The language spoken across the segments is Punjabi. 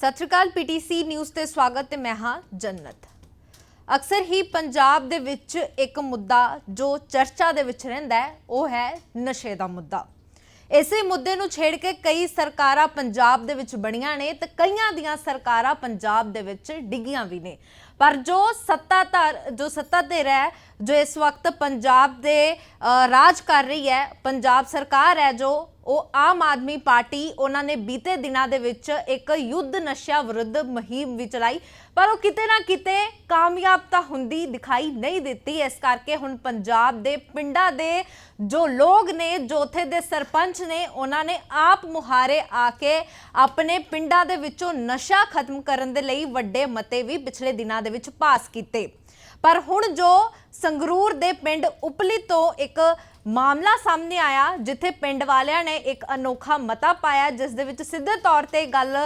ਸਤਿ ਸ਼੍ਰੀ ਅਕਾਲ ਪੀਟੀਸੀ ਨਿਊਜ਼ ਤੇ ਸਵਾਗਤ ਤੇ ਮੈਂ ਹਾਂ ਜੰਨਤ। ਅਕਸਰ ਹੀ ਪੰਜਾਬ ਦੇ ਵਿੱਚ ਇੱਕ ਮੁੱਦਾ ਜੋ ਚਰਚਾ ਦੇ ਵਿੱਚ ਰਹਿੰਦਾ ਹੈ, ਉਹ ਹੈ ਨਸ਼ੇ ਦਾ ਮੁੱਦਾ। ਇਸੇ ਮੁੱਦੇ ਨੂੰ ਛੇੜ ਕੇ ਕਈ ਸਰਕਾਰਾਂ ਪੰਜਾਬ ਦੇ ਵਿੱਚ ਬਣੀਆਂ ਨੇ ਤੇ ਕਈਆਂ ਦੀਆਂ ਸਰਕਾਰਾਂ ਪੰਜਾਬ ਦੇ ਵਿੱਚ ਡਿੱਗੀਆਂ ਵੀ ਨੇ। ਪਰ ਜੋ ਸੱਤਾਧਾਰ ਜੋ ਸੱਤਾ ਤੇ ਰਹਿ ਜੋ ਇਸ ਵਕਤ ਪੰਜਾਬ ਦੇ ਰਾਜ ਕਰ ਰਹੀ ਹੈ, ਪੰਜਾਬ ਸਰਕਾਰ ਹੈ ਜੋ ਉਹ ਆਮ ਆਦਮੀ ਪਾਰਟੀ ਉਹਨਾਂ ਨੇ ਬੀਤੇ ਦਿਨਾਂ ਦੇ ਵਿੱਚ ਇੱਕ ਯੁੱਧ ਨਸ਼ਾ ਵਿਰੁੱਧ ਮੁਹਿੰਮ ਵੀ ਚਲਾਈ, ਪਰ ਉਹ ਕਿਤੇ ਨਾ ਕਿਤੇ ਕਾਮਯਾਬ ਤਾਂ ਹੁੰਦੀ ਦਿਖਾਈ ਨਹੀਂ ਦਿੱਤੀ। ਇਸ ਕਰਕੇ ਹੁਣ ਪੰਜਾਬ ਦੇ ਪਿੰਡਾਂ ਦੇ ਜੋ ਲੋਕ ਨੇ, ਜੋ ਉੱਥੇ ਦੇ ਸਰਪੰਚ ਨੇ, ਉਹਨਾਂ ਨੇ ਆਪ ਮੁਹਾਰੇ ਆ ਕੇ ਆਪਣੇ ਪਿੰਡਾਂ ਦੇ ਵਿੱਚੋਂ ਨਸ਼ਾ ਖਤਮ ਕਰਨ ਦੇ ਲਈ ਵੱਡੇ ਮਤੇ ਵੀ ਪਿਛਲੇ ਦਿਨਾਂ ਦੇ ਵਿੱਚ ਪਾਸ ਕੀਤੇ। ਪਰ ਹੁਣ ਜੋ ਸੰਗਰੂਰ ਦੇ ਪਿੰਡ ਉਪਲੀ ਤੋਂ ਇੱਕ ਮਾਮਲਾ ਸਾਹਮਣੇ ਆਇਆ, ਜਿੱਥੇ ਪਿੰਡ ਵਾਲਿਆਂ ਨੇ ਇੱਕ ਅਨੋਖਾ ਮਤਾ ਪਾਇਆ, ਜਿਸ ਦੇ ਵਿੱਚ ਸਿੱਧੇ ਤੌਰ ਤੇ ਗੱਲ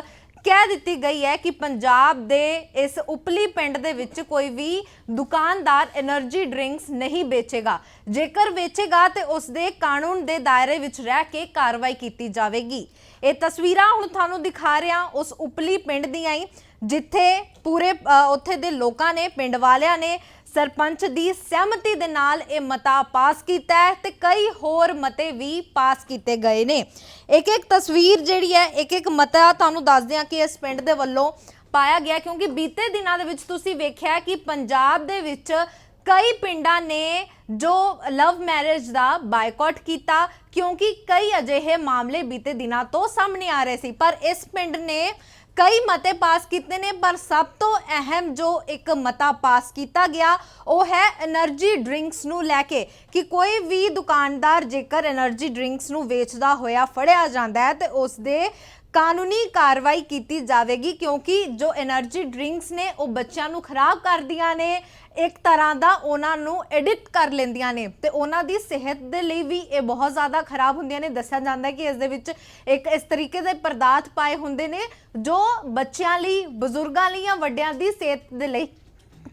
ਕਹਿ ਦਿੱਤੀ ਗਈ ਹੈ ਕਿ ਪੰਜਾਬ ਦੇ ਇਸ ਉਪਲੀ ਪਿੰਡ ਦੇ ਵਿੱਚ ਕੋਈ ਵੀ ਦੁਕਾਨਦਾਰ એનર્ਜੀ ਡਰਿੰਕਸ ਨਹੀਂ ਵੇਚੇਗਾ। ਜੇਕਰ ਵੇਚੇਗਾ ਤੇ ਉਸ ਦੇ ਕਾਨੂੰਨ ਦੇ ਦਾਇਰੇ ਵਿੱਚ ਰਹਿ ਕੇ ਕਾਰਵਾਈ ਕੀਤੀ ਜਾਵੇਗੀ। ਇਹ ਤਸਵੀਰਾਂ ਹੁਣ ਤੁਹਾਨੂੰ ਦਿਖਾ ਰਿਹਾ, ਉਸ ਉਪਲੀ ਪਿੰਡ ਦੀਆਂ ਹੀ। ਜਿੱਥੇ ਪੂਰੇ ਉੱਥੇ ਦੇ ਲੋਕਾਂ ਨੇ, ਪਿੰਡ ਵਾਲਿਆਂ ਨੇ ਸਰਪੰਚ ਦੀ ਸਹਿਮਤੀ ਦੇ ਨਾਲ ਇਹ ਮਤਾ ਪਾਸ ਕੀਤਾ ਹੈ ਤੇ ਕਈ ਹੋਰ ਮਤੇ ਵੀ ਪਾਸ ਕੀਤੇ ਗਏ ਨੇ। ਇੱਕ ਇੱਕ ਤਸਵੀਰ ਜਿਹੜੀ ਹੈ ਇੱਕ ਇੱਕ ਮਤਾ ਤੁਹਾਨੂੰ ਦੱਸਦੇ ਹਾਂ ਕਿ ਇਸ ਪਿੰਡ ਦੇ ਵੱਲੋਂ ਪਾਇਆ ਗਿਆ ਕਿਉਂਕਿ ਬੀਤੇ ਦਿਨਾਂ ਦੇ ਵਿੱਚ ਤੁਸੀਂ ਵੇਖਿਆ ਕਿ ਪੰਜਾਬ ਦੇ ਵਿੱਚ ਕਈ ਪਿੰਡਾਂ ਨੇ ਜੋ ਲਵ ਮੈਰਿਜ ਦਾ ਬਾਈਕਾਟ ਕੀਤਾ, ਕਿਉਂਕਿ ਕਈ ਅਜਿਹੇ ਮਾਮਲੇ ਬੀਤੇ ਦਿਨਾਂ ਤੋਂ ਸਾਹਮਣੇ ਆ ਰਹੇ ਸੀ। ਪਰ ਇਸ ਪਿੰਡ ਨੇ ਕਈ ਮਤੇ ਪਾਸ ਕੀਤੇ ਨੇ, ਪਰ ਸਭ ਤੋਂ ਅਹਿਮ ਜੋ ਇੱਕ ਮਤਾ ਪਾਸ ਕੀਤਾ ਗਿਆ, ਉਹ ਹੈ એનર્ਜੀ ਡਰਿੰਕਸ ਨੂੰ ਲੈ ਕੇ ਕਿ ਕੋਈ ਵੀ ਦੁਕਾਨਦਾਰ ਜੇਕਰ એનર્ਜੀ ਡਰਿੰਕਸ ਨੂੰ ਵੇਚਦਾ ਹੋਇਆ ਫੜਿਆ ਜਾਂਦਾ ਹੈ, ਤੇ ਉਸ ਦੇ ਕਾਨੂੰਨੀ ਕਾਰਵਾਈ ਕੀਤੀ ਜਾਵੇਗੀ ਕਿਉਂਕਿ ਜੋ એનર્ਜੀ ਡਰਿੰਕਸ ਨੇ, ਉਹ ਬੱਚਿਆਂ ਨੂੰ ਖਰਾਬ ਕਰਦੀਆਂ ਨੇ। ਇੱਕ ਤਰ੍ਹਾਂ ਦਾ ਉਹਨਾਂ ਨੂੰ ਐਡਿਕਟ ਕਰ ਲੈਂਦੀਆਂ ਨੇ ਤੇ ਉਹਨਾਂ ਦੀ ਸਿਹਤ ਦੇ ਲਈ ਵੀ ਇਹ ਬਹੁਤ ਜ਼ਿਆਦਾ ਖਰਾਬ ਹੁੰਦੀਆਂ ਨੇ। ਦੱਸਿਆ ਜਾਂਦਾ ਕਿ ਇਸ ਦੇ ਵਿੱਚ ਇੱਕ ਇਸ ਤਰੀਕੇ ਦੇ ਪਦਾਰਥ ਪਾਏ ਹੁੰਦੇ ਨੇ ਜੋ ਬੱਚਿਆਂ ਲਈ, ਬਜ਼ੁਰਗਾਂ ਲਈ ਜਾਂ ਵੱਡਿਆਂ ਦੀ ਸਿਹਤ ਦੇ ਲਈ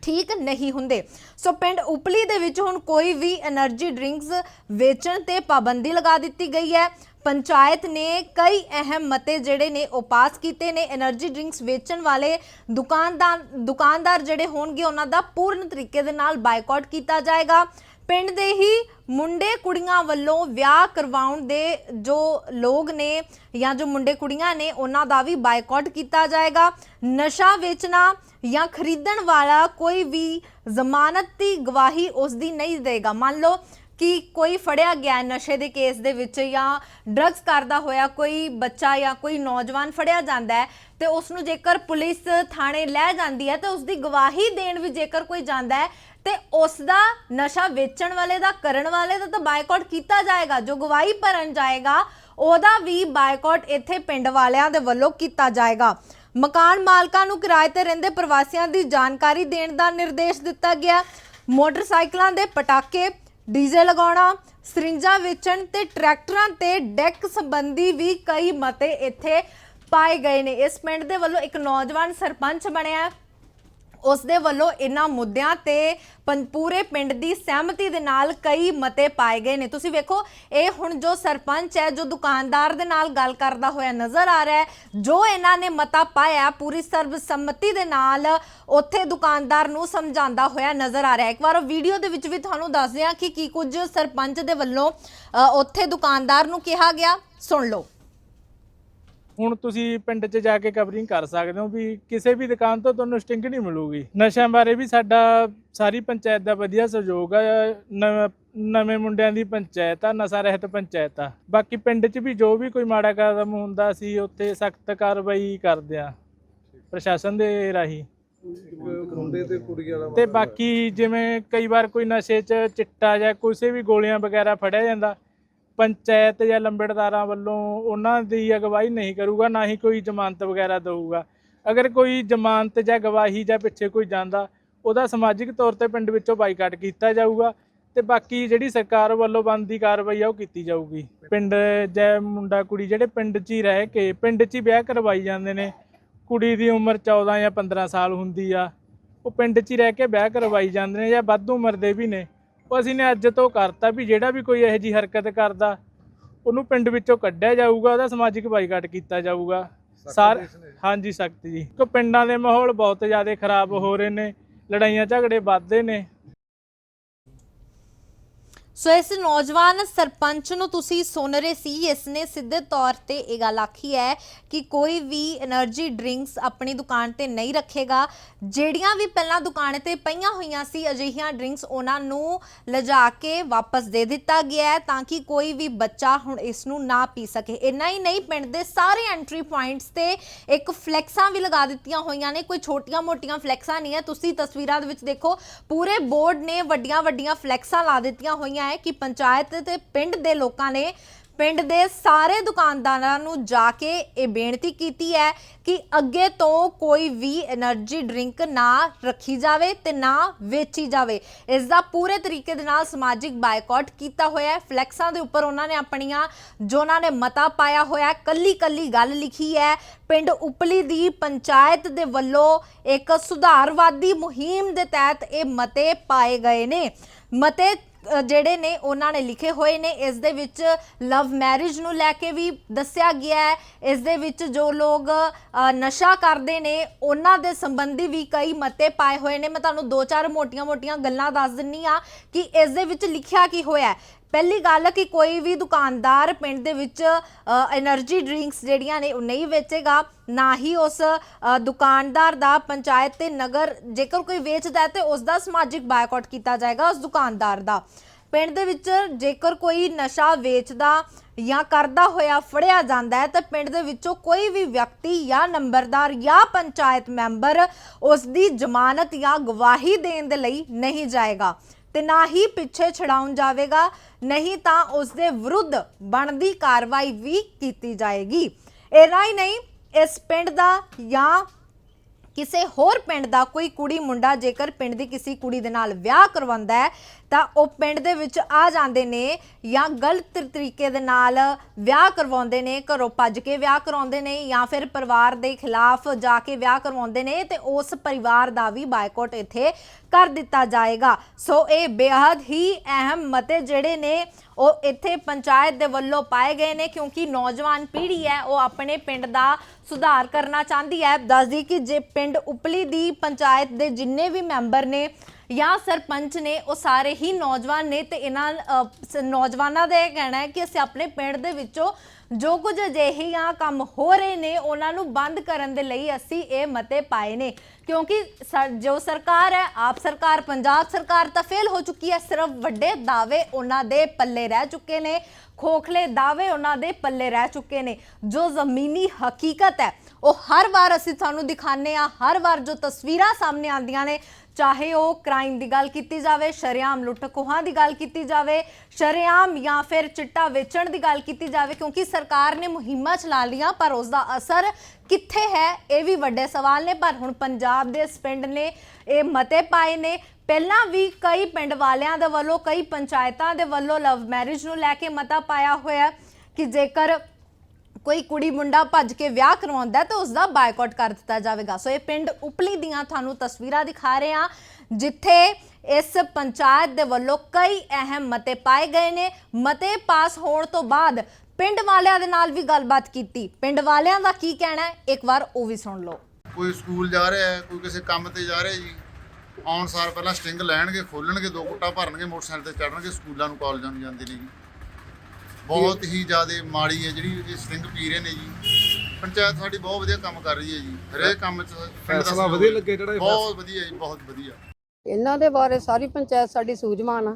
ਠੀਕ ਨਹੀਂ ਹੁੰਦੇ। ਸੋ ਪਿੰਡ ਉਪਲੀ ਦੇ ਵਿੱਚ ਹੁਣ ਕੋਈ ਵੀ એનર્ਜੀ ਡਰਿੰਕਸ ਵੇਚਣ ਤੇ ਪਾਬੰਦੀ ਲਗਾ ਦਿੱਤੀ ਗਈ ਹੈ। ਪੰਚਾਇਤ ਨੇ ਕਈ ਅਹਿਮ ਮਤੇ ਜਿਹੜੇ ਨੇ ਉਹ ਪਾਸ ਕੀਤੇ ਨੇ। એનર્ਜੀ ਡਰਿੰਕਸ ਵੇਚਣ ਵਾਲੇ ਦੁਕਾਨਦਾਰ ਦੁਕਾਨਦਾਰ ਜਿਹੜੇ ਹੋਣਗੇ, ਉਹਨਾਂ ਦਾ ਪੂਰਨ ਤਰੀਕੇ ਦੇ ਨਾਲ ਬਾਈਕਾਟ ਕੀਤਾ ਜਾਏਗਾ। ਪਿੰਡ ਦੇ ਹੀ ਮੁੰਡੇ ਕੁੜੀਆਂ ਵੱਲੋਂ ਵਿਆਹ ਕਰਵਾਉਣ ਦੇ ਜੋ ਲੋਕ ਨੇ ਜਾਂ ਜੋ ਮੁੰਡੇ ਕੁੜੀਆਂ ਨੇ, ਉਹਨਾਂ ਦਾ ਵੀ ਬਾਈਕਾਟ ਕੀਤਾ ਜਾਏਗਾ। ਨਸ਼ਾ ਵੇਚਣਾ ਜਾਂ ਖਰੀਦਣ ਵਾਲਾ ਕੋਈ ਵੀ ਜ਼ਮਾਨਤ ਦੀ ਗਵਾਹੀ ਉਸ ਦੀ ਨਹੀਂ ਦੇਗਾ। ਮੰਨ ਲਓ ਕਿ ਕੋਈ ਫੜਿਆ ਗਿਆ ਨਸ਼ੇ ਦੇ ਕੇਸ ਦੇ ਵਿੱਚ ਜਾਂ ਡਰੱਗਸ ਕਰਦਾ ਹੋਇਆ ਕੋਈ ਬੱਚਾ ਜਾਂ ਕੋਈ ਨੌਜਵਾਨ ਫੜਿਆ ਜਾਂਦਾ ਹੈ ਤੇ ਉਸ ਨੂੰ ਜੇਕਰ ਪੁਲਿਸ ਥਾਣੇ ਲੈ ਜਾਂਦੀ ਹੈ ਤੇ ਉਸ ਦੀ ਗਵਾਹੀ ਦੇਣ ਵੀ ਜੇਕਰ ਕੋਈ ਜਾਂਦਾ ਹੈ ਤੇ ਉਸ ਦਾ ਨਸ਼ਾ ਵੇਚਣ ਵਾਲੇ ਦਾ, ਕਰਨ ਵਾਲੇ ਦਾ ਤਾਂ ਬਾਈਕਾਟ ਕੀਤਾ ਜਾਏਗਾ, ਜੋ ਗਵਾਹੀ ਭਰਨ ਜਾਏਗਾ, ਉਹਦਾ ਵੀ ਬਾਈਕਾਟ ਇੱਥੇ ਪਿੰਡ ਵਾਲਿਆਂ ਦੇ ਵੱਲੋਂ ਕੀਤਾ ਜਾਏਗਾ। ਮਕਾਨ ਮਾਲਕਾਂ ਨੂੰ ਕਿਰਾਏ ਤੇ ਰਹਿੰਦੇ ਪ੍ਰਵਾਸੀਆਂ ਦੀ ਜਾਣਕਾਰੀ ਦੇਣ ਦਾ ਨਿਰਦੇਸ਼ ਦਿੱਤਾ ਗਿਆ। ਮੋਟਰਸਾਈਕਲਾਂ ਦੇ ਪਟਾਕੇ ਡੀਜ਼ੇ ਲਗਾਉਣਾ, ਸਰਿੰਜਾਂ ਵੇਚਣ ਤੇ ਟਰੈਕਟਰਾਂ ਤੇ ਡੈਕ ਸੰਬੰਧੀ ਵੀ ਕਈ ਮਤੇ ਇੱਥੇ ਪਾਏ ਗਏ ਨੇ। ਇਸ ਪਿੰਡ ਦੇ ਵੱਲੋਂ ਇੱਕ ਨੌਜਵਾਨ ਸਰਪੰਚ ਬਣਿਆ। ਉਸ ਦੇ ਵੱਲੋਂ ਇਹਨਾਂ ਮੁੱਦਿਆਂ ਤੇ ਪੰ- ਪੂਰੇ ਪਿੰਡ ਦੀ ਸਹਿਮਤੀ ਦੇ ਨਾਲ ਕਈ ਮਤੇ ਪਾਏ ਗਏ ਨੇ। ਤੁਸੀਂ ਵੇਖੋ, ਇਹ ਹੁਣ ਜੋ ਸਰਪੰਚ ਹੈ, ਜੋ ਦੁਕਾਨਦਾਰ ਦੇ ਨਾਲ ਗੱਲ ਕਰਦਾ ਹੋਇਆ ਨਜ਼ਰ ਆ ਰਿਹਾ ਹੈ, ਜੋ ਇਹਨਾਂ ਨੇ ਮਤਾ ਪਾਇਆ, ਪੂਰੀ ਸਰਬਸੰਮਤੀ ਦੇ ਨਾਲ ਉੱਥੇ ਦੁਕਾਨਦਾਰ ਨੂੰ ਸਮਝਾਉਂਦਾ ਹੋਇਆ ਨਜ਼ਰ ਆ ਰਿਹਾ ਹੈ। ਇੱਕ ਵਾਰ ਵੀਡੀਓ ਦੇ ਵਿੱਚ ਵੀ ਤੁਹਾਨੂੰ ਦੱਸਦੇ ਹਾਂ ਕਿ ਕੀ ਕੁਝ ਸਰਪੰਚ ਦੇ ਵੱਲੋਂ ਉੱਥੇ ਦੁਕਾਨਦਾਰ ਨੂੰ ਕਿਹਾ ਗਿਆ। ਸੁਣ ਲਓ। ਹੁਣ ਤੁਸੀਂ ਪਿੰਡ 'ਚ ਜਾ ਕੇ ਕਵਰਿੰਗ ਕਰ ਸਕਦੇ ਹੋ ਵੀ ਕਿਸੇ ਵੀ ਦੁਕਾਨ ਤੋਂ ਤੁਹਾਨੂੰ ਸਟਿੰਗ ਨਹੀਂ ਮਿਲੂਗੀ। ਨਸ਼ਿਆਂ ਬਾਰੇ ਵੀ ਸਾਡਾ ਸਾਰੀ ਪੰਚਾਇਤ ਦਾ ਵਧੀਆ ਸਹਿਯੋਗ ਆ। ਨਵੇਂ ਮੁੰਡਿਆਂ ਦੀ ਪੰਚਾਇਤ ਆ, ਨਸ਼ਾ ਰਹਿਤ ਪੰਚਾਇਤ ਆ। ਬਾਕੀ ਪਿੰਡ 'ਚ ਵੀ ਜੋ ਵੀ ਕੋਈ ਮਾੜਾ ਕਦਮ ਹੁੰਦਾ ਸੀ ਉੱਥੇ ਸਖਤ ਕਾਰਵਾਈ ਕਰਦੇ ਆ ਪ੍ਰਸ਼ਾਸਨ ਦੇ ਰਾਹੀਂ। ਮੁੰਡੇ ਤੇ ਕੁੜੀ ਵਾਲਾ ਤੇ ਬਾਕੀ ਜਿਵੇਂ ਕਈ ਵਾਰ ਕੋਈ ਨਸ਼ੇ 'ਚ ਚਿੱਟਾ ਜਾਂ ਕਿਸੇ ਵੀ ਗੋਲੀਆਂ ਵਗੈਰਾ ਫੜਿਆ ਜਾਂਦਾ ਪੰਚਾਇਤ ਜਾਂ ਲੰਬੜਦਾਰਾਂ ਵੱਲੋਂ ਉਹਨਾਂ ਦੀ ਅਗਵਾਈ ਨਹੀਂ ਕਰੂਗਾ, ਨਾ ਹੀ ਕੋਈ ਜ਼ਮਾਨਤ ਵਗੈਰਾ ਦੇਊਗਾ। ਅਗਰ ਕੋਈ ਜ਼ਮਾਨਤ ਜਾਂ ਗਵਾਹੀ ਜਾਂ ਪਿੱਛੇ ਕੋਈ ਜਾਂਦਾ, ਉਹਦਾ ਸਮਾਜਿਕ ਤੌਰ ਤੇ ਪਿੰਡ ਵਿੱਚੋਂ ਬਾਈਕਾਟ ਕੀਤਾ ਜਾਊਗਾ ਤੇ ਬਾਕੀ ਜਿਹੜੀ ਸਰਕਾਰ ਵੱਲੋਂ ਬਣਦੀ ਕਾਰਵਾਈ ਆ, ਉਹ ਕੀਤੀ ਜਾਊਗੀ। ਪਿੰਡ ਜੈ ਮੁੰਡਾ ਕੁੜੀ ਜਿਹੜੇ ਪਿੰਡ 'ਚ ਹੀ ਰਹਿ ਕੇ, ਪਿੰਡ 'ਚ ਹੀ ਵਿਆਹ ਕਰਵਾਈ ਜਾਂਦੇ ਨੇ। ਕੁੜੀ ਦੀ ਉਮਰ 14 ਜਾਂ 15 ਸਾਲ ਹੁੰਦੀ ਆ। ਉਹ ਪਿੰਡ 'ਚ ਹੀ ਰਹਿ ਕੇ ਵਿਆਹ ਕਰਵਾਈ ਜਾਂਦੇ ਨੇ ਜਾਂ ਵੱਧ ਉਮਰ ਦੇ ਵੀ ਨੇ। ਅਸੀਂ ਨੇ ਅੱਜ ਤੋਂ ਕਰਤਾ ਵੀ ਜਿਹੜਾ ਵੀ ਕੋਈ ਇਹੋ ਜੀ ਹਰਕਤ ਕਰਦਾ ਉਹਨੂੰ ਪਿੰਡ ਵਿੱਚੋਂ ਕੱਢਿਆ ਜਾਊਗਾ ਉਹਦਾ ਸਮਾਜਿਕ ਬਾਈਕਾਟ ਕੀਤਾ ਜਾਊਗਾ। ਸਾਰ ਹਾਂਜੀ ਸਖਤ ਜੀ। ਕੋ ਪਿੰਡਾਂ ਦੇ ਮਾਹੌਲ ਬਹੁਤ ਜ਼ਿਆਦਾ ਖਰਾਬ ਹੋ ਰਹੇ ਨੇ ਲੜਾਈਆਂ ਝਗੜੇ ਵੱਧਦੇ ਨੇ। ਸੋ ਇਸ ਨੌਜਵਾਨ ਸਰਪੰਚ ਨੂੰ ਤੁਸੀਂ ਸੁਣ ਰਹੇ ਸੀ, ਇਸ ਨੇ ਸਿੱਧੇ ਤੌਰ ਤੇ ਇਹ ਗੱਲ ਆਖੀ ਹੈ ਕਿ ਕੋਈ ਵੀ એનર્ਜੀ ਡਰਿੰਕਸ ਆਪਣੀ ਦੁਕਾਨ ਤੇ ਨਹੀਂ ਰੱਖੇਗਾ। ਜਿਹੜੀਆਂ ਵੀ ਪਹਿਲਾਂ ਦੁਕਾਨ ਤੇ ਪਈਆਂ ਹੋਈਆਂ ਸੀ, ਅਜਿਹੀਆਂ ਡਰਿੰਕਸ ਉਹਨਾਂ ਨੂੰ ਲਿਜਾ ਕੇ ਵਾਪਸ ਦੇ ਦਿੱਤਾ ਗਿਆ ਤਾਂ ਕਿ ਕੋਈ ਵੀ ਬੱਚਾ ਹੁਣ ਇਸ ਨੂੰ ਨਾ ਪੀ ਸਕੇ। ਇੰਨਾ ਹੀ ਨਹੀਂ, ਪਿੰਡ ਦੇ ਸਾਰੇ ਐਂਟਰੀ ਪੁਆਇੰਟਸ ਤੇ ਇੱਕ ਫਲੈਕਸਾਂ ਵੀ ਲਗਾ ਦਿੱਤੀਆਂ ਹੋਈਆਂ ਨੇ। ਕੋਈ ਛੋਟੀਆਂ-ਮੋਟੀਆਂ ਫਲੈਕਸਾਂ ਨਹੀਂ ਹੈ। ਤੁਸੀਂ ਤਸਵੀਰਾਂ ਦੇ ਵਿੱਚ ਦੇਖੋ, ਪੂਰੇ ਬੋਰਡ ਨੇ ਵੱਡੀਆਂ-ਵੱਡੀਆਂ ਫਲੈਕਸਾਂ ਲਾ ਦਿੱਤੀਆਂ ਹੋਈਆਂ ਰਹੀਆਂ ਹੈ ਕਿ ਪੰਚਾਇਤ ਤੇ ਪਿੰਡ ਦੇ ਲੋਕਾਂ ਨੇ ਪਿੰਡ ਦੇ ਸਾਰੇ ਦੁਕਾਨਦਾਰਾਂ ਨੂੰ ਜਾ ਕੇ ਇਹ ਬੇਨਤੀ ਕੀਤੀ ਹੈ ਕਿ ਅੱਗੇ ਤੋਂ ਕੋਈ ਵੀ એનર્ਜੀ ਡਰਿੰਕ ਨਾ ਰੱਖੀ ਜਾਵੇ ਤੇ ਨਾ ਵੇਚੀ ਜਾਵੇ। ਇਸ ਦਾ ਪੂਰੇ ਤਰੀਕੇ ਦੇ ਨਾਲ ਸਮਾਜਿਕ ਬਾਈਕਾਟ ਕੀਤਾ ਹੋਇਆ ਹੈ। ਫਲੈਕਸਾਂ ਦੇ ਉੱਪਰ ਉਹਨਾਂ ਨੇ ਆਪਣੀਆਂ, ਜੋ ਉਹਨਾਂ ਨੇ ਮਤਾ ਪਾਇਆ ਹੋਇਆ ਕੱਲੀ ਕੱਲੀ ਗੱਲ ਲਿਖੀ ਹੈ। ਪਿੰਡ ਉਪਲੀ ਦੀ ਪੰਚਾਇਤ ਦੇ ਵੱਲੋਂ ਇੱਕ ਸੁਧਾਰਵਾਦੀ ਮੁਹਿੰਮ ਦੇ ਤਹਿਤ ਇਹ ਮਤੇ ਪਾਏ ਗਏ ਨੇ। ਮਤੇ ਜਿਹੜੇ ਨੇ ਉਹਨਾਂ ਨੇ ਲਿਖੇ ਹੋਏ ਨੇ। ਇਸ ਦੇ ਵਿੱਚ ਲਵ ਮੈਰਿਜ ਨੂੰ ਲੈ ਕੇ ਵੀ ਦੱਸਿਆ ਗਿਆ ਹੈ। ਇਸ ਦੇ ਵਿੱਚ ਜੋ ਲੋਕ ਨਸ਼ਾ ਕਰਦੇ ਨੇ, ਉਹਨਾਂ ਦੇ ਸੰਬੰਧੀ ਵੀ ਕਈ ਮਤੇ ਪਾਏ ਹੋਏ ਨੇ। ਮੈਂ ਤੁਹਾਨੂੰ ਦੋ ਚਾਰ ਮੋਟੀਆਂ-ਮੋਟੀਆਂ ਗੱਲਾਂ ਦੱਸ ਦਿੰਨੀ ਆ ਕਿ ਇਸ ਦੇ ਵਿੱਚ ਲਿਖਿਆ ਕੀ ਹੋਇਆ ਪਹਿਲੀ ਗੱਲ ਕਿ ਕੋਈ ਵੀ ਦੁਕਾਨਦਾਰ ਪਿੰਡ ਦੇ ਵਿੱਚ એનર્ਜੀ ਡਰਿੰਕਸ ਜਿਹੜੀਆਂ ਨੇ ਉਹ ਨਹੀਂ ਵੇਚੇਗਾ, ਨਾ ਹੀ ਉਸ ਦੁਕਾਨਦਾਰ ਦਾ ਪੰਚਾਇਤ ਤੇ ਨਗਰ ਜੇਕਰ ਕੋਈ ਵੇਚਦਾ ਹੈ ਤੇ ਉਸ ਦਾ ਸਮਾਜਿਕ ਬਾਇਕਾਟ ਕੀਤਾ ਜਾਏਗਾ ਉਸ ਦੁਕਾਨਦਾਰ ਦਾ। ਪਿੰਡ ਦੇ ਵਿੱਚ ਜੇਕਰ ਕੋਈ ਨਸ਼ਾ ਵੇਚਦਾ ਜਾਂ ਕਰਦਾ ਹੋਇਆ ਫੜਿਆ ਜਾਂਦਾ ਹੈ, ਤਾਂ ਪਿੰਡ ਦੇ ਵਿੱਚੋਂ ਕੋਈ ਵੀ ਵਿਅਕਤੀ ਜਾਂ ਨੰਬਰਦਾਰ ਜਾਂ ਪੰਚਾਇਤ ਮੈਂਬਰ ਉਸ ਦੀ ਜ਼ਮਾਨਤ ਜਾਂ ਗਵਾਹੀ ਦੇਣ ਦੇ ਲਈ ਨਹੀਂ ਜਾਏਗਾ। ਤੇ ਨਾ ਹੀ ਪਿੱਛੇ ਛਡਾਉਣ ਜਾਵੇਗਾ, ਨਹੀਂ ਤਾਂ ਉਸ ਦੇ ਵਿਰੁੱਧ ਬਣਦੀ ਕਾਰਵਾਈ ਵੀ ਕੀਤੀ ਜਾਏਗੀ। ਇਹ ਹੀ ਨਹੀਂ, ਇਸ ਪਿੰਡ ਦਾ ਜਾਂ ਕਿਸੇ ਹੋਰ ਪਿੰਡ ਦਾ ਕੋਈ ਕੁੜੀ ਮੁੰਡਾ ਜੇਕਰ ਪਿੰਡ ਦੀ ਕਿਸੇ ਕੁੜੀ ਦੇ ਨਾਲ ਵਿਆਹ ਕਰਵਾਉਂਦਾ ਹੈ, ਤਾਂ ਉਹ ਪਿੰਡ ਦੇ ਵਿੱਚ ਆ ਜਾਂਦੇ ਨੇ ਜਾਂ ਗਲਤ ਤਰੀਕੇ ਦੇ ਨਾਲ ਵਿਆਹ ਕਰਵਾਉਂਦੇ ਨੇ, ਘਰੋਂ ਭੱਜ ਕੇ ਵਿਆਹ ਕਰਾਉਂਦੇ ਨੇ ਜਾਂ ਫਿਰ ਪਰਿਵਾਰ ਦੇ ਖਿਲਾਫ ਜਾ ਕੇ ਵਿਆਹ ਕਰਵਾਉਂਦੇ ਨੇ ਤੇ ਉਸ ਪਰਿਵਾਰ ਦਾ ਵੀ ਬਾਈਕਾਟ ਇੱਥੇ ਕਰ ਦਿੱਤਾ ਜਾਏਗਾ। ਸੋ ਇਹ ਬੇहद ਹੀ ਅਹਿਮ ਮਤੇ ਜਿਹੜੇ ਨੇ ਉਹ ਇੱਥੇ ਪੰਚਾਇਤ ਦੇ ਵੱਲੋਂ ਪਾਏ ਗਏ ਨੇ ਕਿਉਂਕਿ ਨੌਜਵਾਨ ਪੀੜ੍ਹੀ ਹੈ ਉਹ ਆਪਣੇ ਪਿੰਡ ਦਾ ਸੁਧਾਰ ਕਰਨਾ ਚਾਹੁੰਦੀ ਹੈ। ਦੱਸਦੀ ਕਿ ਜੇ ਪਿੰਡ ਉਪਲੀ ਦੀ ਪੰਚਾਇਤ ਦੇ ਜਿੰਨੇ ਵੀ ਮੈਂਬਰ ਨੇ ਜਾਂ ਸਰਪੰਚ ਨੇ ਉਹ ਸਾਰੇ ਹੀ ਨੌਜਵਾਨ ਨੇ ਤੇ ਇਹਨਾਂ ਅ, ਨੌਜਵਾਨਾਂ ਦਾ ਇਹ ਕਹਿਣਾ ਹੈ ਕਿ ਅਸੀਂ ਆਪਣੇ ਪਿੰਡ ਦੇ ਵਿੱਚੋਂ ਜੋ ਕੁਝ ਅਜਿਹੀਆਂ ਕੰਮ ਹੋ ਰਹੇ ਨੇ ਉਹਨਾਂ ਨੂੰ ਬੰਦ ਕਰਨ ਦੇ ਲਈ ਅਸੀਂ ਇਹ ਮਤੇ ਪਾਏ ਨੇ। ਕਿਉਂਕਿ ਜੋ ਸਰਕਾਰ ਹੈ, ਆਪ ਸਰਕਾਰ, ਪੰਜਾਬ ਸਰਕਾਰ ਤਾਂ ਫੇਲ ਹੋ ਚੁੱਕੀ ਹੈ। ਸਿਰਫ ਵੱਡੇ ਦਾਅਵੇ ਉਹਨਾਂ ਦੇ ਪੱਲੇ ਰਹਿ ਚੁੱਕੇ ਨੇ, ਖੋਖਲੇ ਦਾਅਵੇ ਉਹਨਾਂ ਦੇ ਪੱਲੇ ਰਹਿ ਚੁੱਕੇ ਨੇ। ਜੋ ਜ਼ਮੀਨੀ ਹਕੀਕਤ ਹੈ, ਉਹ ਹਰ ਵਾਰ ਅਸੀਂ ਤੁਹਾਨੂੰ ਦਿਖਾਣੇ ਆ ਹਰ ਵਾਰ ਜੋ ਤਸਵੀਰਾਂ ਸਾਹਮਣੇ ਆਉਂਦੀਆਂ ਨੇ ਚਾਹੇ ਉਹ ਕ੍ਰਾਈਮ ਦੀ ਗੱਲ ਕੀਤੀ ਜਾਵੇ, ਸ਼ਰੇਆਮ ਲੁੱਟ ਖੋਹਾਂ ਦੀ ਗੱਲ ਕੀਤੀ ਜਾਵੇ, ਸ਼ਰੇਆਮ ਜਾਂ ਫਿਰ ਚਿੱਟਾ ਵੇਚਣ ਦੀ ਗੱਲ ਕੀਤੀ ਜਾਵੇ, ਕਿਉਂਕਿ ਸਰਕਾਰ ਨੇ ਮੁਹਿੰਮਾਂ ਚਲਾ ਲੀਆਂ ਪਰ ਉਸ ਦਾ ਅਸਰ ਕਿੱਥੇ ਹੈ, ਇਹ ਵੀ ਵੱਡੇ ਸਵਾਲ ਨੇ, ਪਰ ਹੁਣ ਪੰਜਾਬ ਦੇ ਇਸ ਪਿੰਡ ਨੇ ਇਹ ਮਤੇ ਪਾਏ ਨੇ। ਪਹਿਲਾਂ ਵੀ ਕਈ ਪਿੰਡ ਵਾਲਿਆਂ ਦੇ ਵੱਲੋਂ, ਕਈ ਪੰਚਾਇਤਾਂ ਦੇ ਵੱਲੋਂ ਲਵ ਮੈਰਿਜ ਨੂੰ ਲੈ ਕੇ ਮਤਾ ਪਾਇਆ ਹੋਇਆ ਕਿ ਜੇਕਰ ਕੋਈ ਕੁੜੀ ਮੁੰਡਾ ਭੱਜ ਕੇ ਵਿਆਹ ਕਰਵਾਉਂਦਾ ਤਾਂ ਉਸ ਦਾ ਬਾਈਕਾਟ ਕਰ ਦਿੱਤਾ ਜਾਵੇਗਾ। ਸੋ ਇਹ ਪਿੰਡ ਉਪਲੀ ਦੀਆਂ ਤੁਹਾਨੂੰ ਤਸਵੀਰਾਂ ਦਿਖਾ ਰਹੇ ਹਾਂ, ਜਿੱਥੇ ਇਸ ਪੰਚਾਇਤ ਦੇ ਵੱਲੋਂ ਕਈ ਅਹਿਮ ਮਤੇ ਪਾਏ ਗਏ ਨੇ। ਮਤੇ ਪਾਸ ਹੋਣ ਤੋਂ ਬਾਅਦ ਪਿੰਡ ਵਾਲਿਆਂ ਦੇ ਨਾਲ ਵੀ ਗੱਲਬਾਤ ਕੀਤੀ। ਪਿੰਡ ਵਾਲਿਆਂ ਦਾ ਕੀ ਕਹਿਣਾ ਹੈ? ਇੱਕ ਵਾਰ ਉਹ ਵੀ ਸੁਣ ਲਓ। ਕੋਈ ਸਕੂਲ ਜਾ ਰਿਹਾ ਹੈ, ਕੋਈ ਕਿਸੇ ਕੰਮ ਤੇ ਜਾ ਰਿਹਾ ਜੀ? ਆਉਣ ਸਾਰ ਪਹਿਲਾਂ ਸਟਿੰਗ ਲੈਣਗੇ, ਖੋਲਣਗੇ, ਦੋ ਕੁੱਟਾ ਭਰਨਗੇ, ਮੋਟਰਸਾਈਕਲ ਤੇ ਚੜਨਗੇ ਸਕੂਲਾਂ ਨੂੰ ਕਾਲਜਾਂ ਨੂੰ ਜਾਂਦੇ ਨੇ ਜੀ। ਬਹੁਤ ਹੀ ਜ਼ਿਆਦਾ ਮਾੜੀ ਹੈ ਜਿਹੜੀ ਇਹ ਸਟਿੰਗ ਪੀ ਰਹੇ ਨੇ ਜੀ। ਪੰਚਾਇਤ ਸਾਡੀ ਬਹੁਤ ਵਧੀਆ ਕੰਮ ਕਰ ਰਹੀ ਹੈ ਜੀ। ਹਰੇਕ ਕੰਮ 'ਚ ਪਿੰਡ ਦਾ ਫੈਸਲਾ ਸਹਿਯੋਗ ਵਧੀਆ ਲੱਗਿਆ ਜਿਹੜਾ ਇਹ ਬਹੁਤ ਵਧੀਆ ਜੀ ਬਹੁਤ ਵਧੀਆ। ਇਹਨਾਂ ਦੇ ਬਾਰੇ ਸਾਰੀ ਪੰਚਾਇਤ ਸਾਡੀ ਸੂਝਵਾਨ ਆ।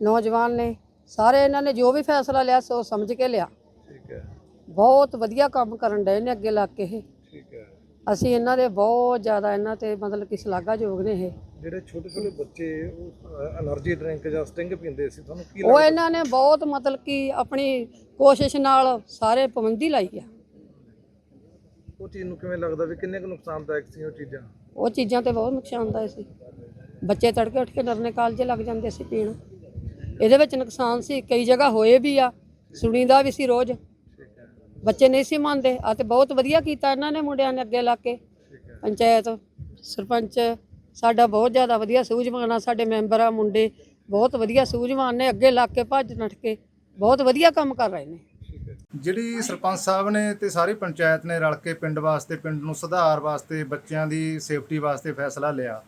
ਨੌਜਵਾਨ ਨੇ ਸਾਰੇ ਇਹਨਾਂ ਨੇ ਜੋ ਵੀ ਫੈਸਲਾ ਲਿਆ ਸੋ ਸਮਝ ਕੇ ਲਿਆ। ਠੀਕ ਹੈ। ਬਹੁਤ ਵਧੀਆ ਕੰਮ ਕਰਨ ਡਏ ਨੇ ਅੱਗੇ ਲੱਗ ਕੇ ਇਹ। ਠੀਕ ਹੈ। ਅਸੀਂ ਇਹਨਾਂ ਦੇ ਬਹੁਤ ਜ਼ਿਆਦਾ ਇਹਨਾਂ ਤੇ ਮਤਲਬ ਕਿ ਸ਼ਲਾਘਾਯੋਗ ਨੇ ਇਹ। ਜਿਹੜੇ ਛੋਟੇ ਛੋਟੇ ਬੱਚੇ ਉਹ એનર્ਜੀ ਡਰਿੰਕ ਜਾਂ ਸਟਿੰਗ ਪੀਂਦੇ ਸੀ ਤੁਹਾਨੂੰ ਕੀ ਉਹ ਇਹਨਾਂ ਨੇ ਬਹੁਤ ਮਤਲਬ ਕਿ ਆਪਣੀ ਕੋਸ਼ਿਸ਼ ਨਾਲ ਸਾਰੇ ਪਾਬੰਦੀ ਲਾਈ ਆ। ਉਹ ਚੀਜ਼ ਨੂੰ ਕਿਵੇਂ ਲੱਗਦਾ ਵੀ ਕਿੰਨੇ ਕੁ ਨੁਕਸਾਨਦਾਇਕ ਸੀ ਉਹ ਚੀਜ਼ਾਂ? ਉਹ ਚੀਜ਼ਾਂ ਤੇ ਬਹੁਤ ਨੁਕਸਾਨਦਾਇਕ ਸੀ। ਬੱਚੇ ਤੜਕੇ ਉੱਠ ਕੇ ਨਰਨੇ ਕਾਲਜ ਲੱਗ ਜਾਂਦੇ ਸੀ ਪੀਣ। ਇਹਦੇ ਵਿੱਚ ਨੁਕਸਾਨ ਸੀ ਕਈ ਜਗ੍ਹਾ ਹੋਏ ਵੀ ਆ ਸੁਣੀਦਾ ਵੀ ਸੀ ਰੋਜ਼। ਬੱਚੇ ਨਹੀਂ ਸੀ ਮੰਨਦੇ ਆ ਤੇ ਬਹੁਤ ਵਧੀਆ ਕੀਤਾ ਇਹਨਾਂ ਨੇ ਮੁੰਡਿਆਂ ਨੇ ਅੱਗੇ ਲਾ ਕੇ। ਪੰਚਾਇਤ ਸਰਪੰਚ ਸਾਡਾ ਬਹੁਤ ਜ਼ਿਆਦਾ ਵਧੀਆ ਸੂਝਵਾਨ ਆ, ਸਾਡੇ ਮੈਂਬਰ ਆ, ਮੁੰਡੇ ਬਹੁਤ ਵਧੀਆ ਸੂਝਵਾਨ ਨੇ, ਅੱਗੇ ਲੱਗ ਕੇ ਭੱਜ ਨੱਠ ਕੇ ਬਹੁਤ ਵਧੀਆ ਕੰਮ ਕਰ ਰਹੇ ਨੇ। ਜਿਹੜੀ ਸਰਪੰਚ ਸਾਹਿਬ ਨੇ ਤੇ ਸਾਰੀ ਪੰਚਾਇਤ ਨੇ ਰਲ ਕੇ ਪਿੰਡ ਵਾਸਤੇ, ਪਿੰਡ ਨੂੰ ਸੁਧਾਰ ਵਾਸਤੇ, ਬੱਚਿਆਂ ਦੀ ਸੇਫਟੀ ਵਾਸਤੇ ਫੈਸਲਾ ਲਿਆ।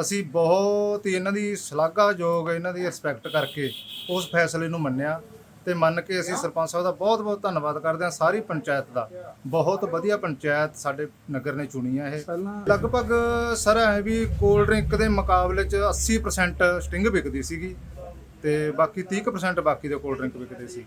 ਅਸੀਂ ਬਹੁਤ ਹੀ ਇਹਨਾਂ ਦੀ ਸ਼ਲਾਘਾਯੋਗ, ਇਹਨਾਂ ਦੀ ਰਿਸਪੈਕਟ ਕਰਕੇ ਉਸ ਫੈਸਲੇ ਨੂੰ ਮੰਨਿਆ। ਤੇ ਮੰਨ ਕੇ ਅਸੀਂ ਸਰਪੰਚ ਸਾਹਿਬ ਦਾ ਬਹੁਤ ਬਹੁਤ ਧੰਨਵਾਦ ਕਰਦੇ ਹਾਂ ਸਾਰੀ ਪੰਚਾਇਤ ਦਾ। ਬਹੁਤ ਵਧੀਆ ਪੰਚਾਇਤ ਸਾਡੇ ਨਗਰ ਨੇ ਚੁਣੀ ਹੈ ਇਹ। ਲਗਭਗ ਸਰ ਐ ਵੀ ਕੋਲਡ ਡਰਿੰਕ ਦੇ ਮੁਕਾਬਲੇ ਚ 80% ਸਟਿੰਗ ਵਿਕਦੀ ਸੀਗੀ ਤੇ ਬਾਕੀ 30% ਬਾਕੀ ਦੇ ਕੋਲਡ ਡਰਿੰਕ ਵਿਕਦੇ ਸੀ।